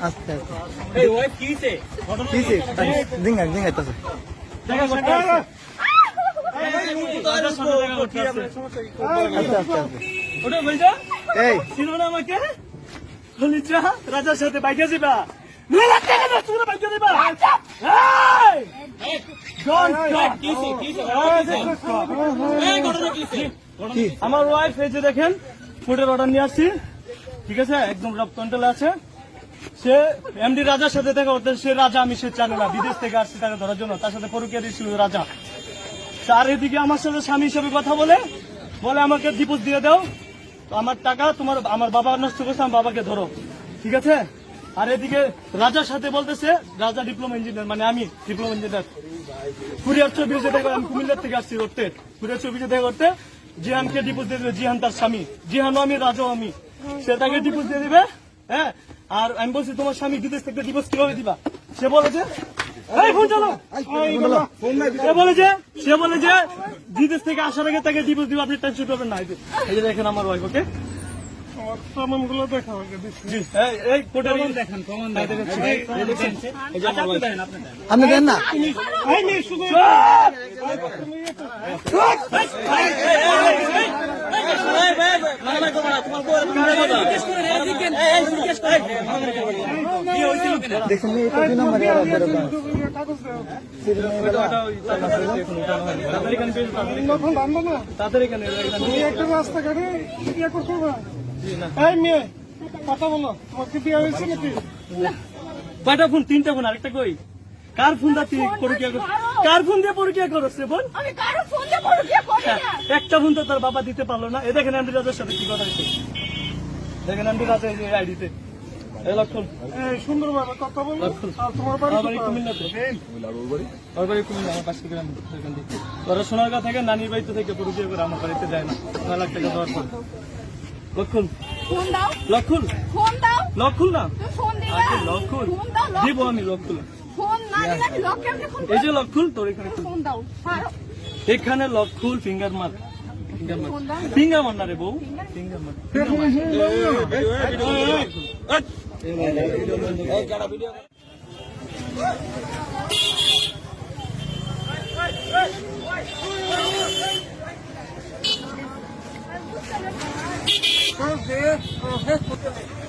আস্তে আস্তে এই ওই কিছে ঘটনা কি সে জিঙ্গা জিঙ্গা তো। রাজার সাথে বাইকে যাবা আমার ওয়াইফ এই যে দেখেন ফুডের অর্ডার নিয়ে আসছি ঠিক আছে একদম রব কন্ট্রোলে আছে সে এমডি রাজার সাথে দেখা করতে, সে রাজা, আমি সে জানে না। বিদেশ থেকে আসছে তাকে ধরার জন্য। তার সাথে রাজা। তার এদিকে আমার সাথে স্বামী হিসেবে কথা বলে বলে আমাকে দিয়ে দাও। আমার টাকা তোমার, আমার বাবা নষ্ট করছে, আমার বাবাকে ধরো। ঠিক আছে? আর এদিকে রাজার সাথে বলতেছে, রাজা ডিপ্লোমা ইঞ্জিনিয়ার মানে আমি ডিপ্লোমা ইঞ্জিনিয়ার কুরিয়ার চব্বিশে আমি কুমিল্লার থেকে আসছি কুরিয়ার চব্বিশে দেখা করতে জিহানকে ডিপোজ দিয়ে দেবে জিহান তার স্বামী। জিহানও আমি, রাজাও আমি। সে তাকে ডিপোজ দিয়ে দিবে হ্যাঁ? আর আমি বলছি তোমার স্বামী বিদেশ থেকে ডিপোজ কীভাবে দিবা সে বলেছে এই ফোন চালো সে বলে যে সে বলে যে বিদেশ থেকে আসার আগে তাকে দিব আপনি টেনশন করবেন না এই যে- দেখেন আমার ওয়াইফ ওকে দেন না শুধু দেখুন এটা দুই নম্বরে কথা বলো তোমার কি বিয়ে হয়েছে নাকি কয়টা ফোন তিনটা ফোন আরেকটা কই? কার ফোন দা তুই পরকিয়া কর কার? ফোন দিয়ে পরকিয়া করছ রে বোন? আমি কারও ফোন দিয়ে বড় করি না। একটা ফোন তো তার বাবা দিতে পারল না। এ দেখেন এমডি রাজার সাথে কি কথা দেখেন এমডি রাজা এই আইডিতে কথা বলো তোমার বাড়ি কুমিল্লা আমার পাশ থেকে গ্রাম সেখান থেকে ওরা সোনারগাঁ থেকে নানির বাড়িতে থেকে পরিচয় করে আমার বাড়িতে যায় না নয় লাখ টাকা দেওয়ার পর লক্ষণ ফোন দাও লক্ষণ লক্ষণ না তুমি ফোন দিবা আজকে লক্ষণ ফোন দাও লক- দিব আমি লক্ষণ এই যে লক্ষণ তোর এখানে এখানে লক্ষণ ফিঙ্গার মার ফিঙ্গার মার ফোন দাও ফিঙ্গার মার না রে বউ ফিঙ্গার মার প্রসেস প্রসেস করতে নেই